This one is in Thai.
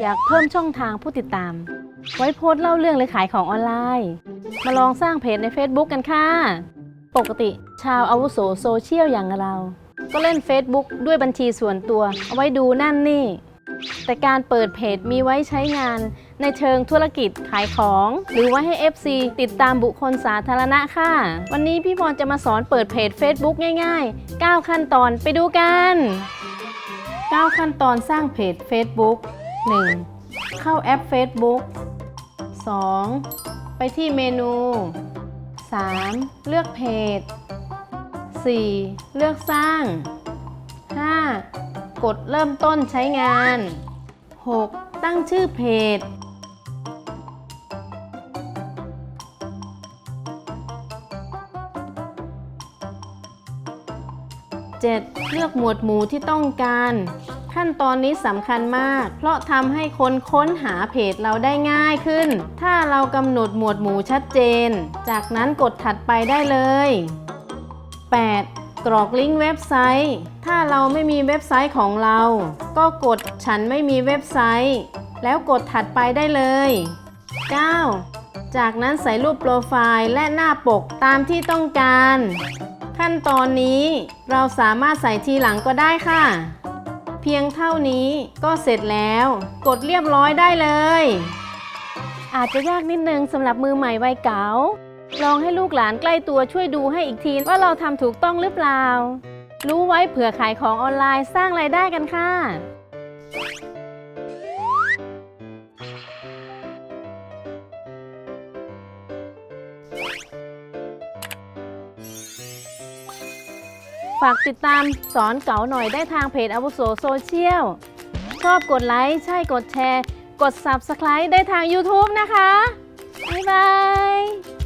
อยากเพิ่มช่องทางผู้ติดตาม ไว้โพสต์เล่าเรื่องหรือขายของออนไลน์ มาลองสร้างเพจใน Facebook กันค่ะ ปกติชาวอาวุโสโซเชียลอย่างเรา ก็เล่น Facebook ด้วยบัญชีส่วนตัว เอาไว้ดูนั่นนี่ แต่การเปิดเพจมีไว้ใช้งาน ในเชิงธุรกิจขายของ หรือไว้ให้ FC ติดตามบุคคลสาธารณะค่ะ วันนี้พี่พรจะมาสอนเปิดเพจ Facebook ง่ายๆ 9 ขั้นตอนไปดูกัน 9 ขั้นตอนสร้างเพจ Facebook 1. เข้าแอป Facebook 2. ไปที่เมนู 3. เลือกเพจ 4. เลือกสร้าง 5. กดเริ่มต้นใช้งาน 6. ตั้งชื่อเพจ 7. เลือกหมวดหมู่ที่ต้องการ ขั้นตอนนี้สำคัญมาก เพราะทำให้คนค้นหาเพจเราได้ง่ายขึ้น ถ้าเรากำหนดหมวดหมู่ชัดเจน จากนั้นกดถัดไปได้เลย 8. กรอกลิงก์เว็บไซต์ ถ้าเราไม่มีเว็บไซต์ของเรา ก็กดฉันไม่มีเว็บไซต์ แล้วกดถัดไปได้เลย 9. จากนั้นใส่รูปโปรไฟล์และหน้าปกตามที่ต้องการ ขั้นตอนนี้เราสามารถใส่ทีหลังก็ได้ค่ะ เพียงเท่านี้ก็เสร็จแล้ว กดเรียบร้อยได้เลย อาจจะยากนิดนึงสำหรับมือใหม่วัยเก๋าลองให้ลูกหลานใกล้ตัวช่วยดูให้อีกทีว่าเราทำถูกต้องหรือเปล่า รู้ไว้เผื่อขายของออนไลน์สร้างไรายได้กันค่ะ ฝากติดตามสอนเก๋าหน่อยได้ทางเพจอาวุโสโซเชียล ชอบกดไลค์ ใช่กดแชร์ กด Subscribe ได้ทาง YouTube นะคะ บ๊ายบาย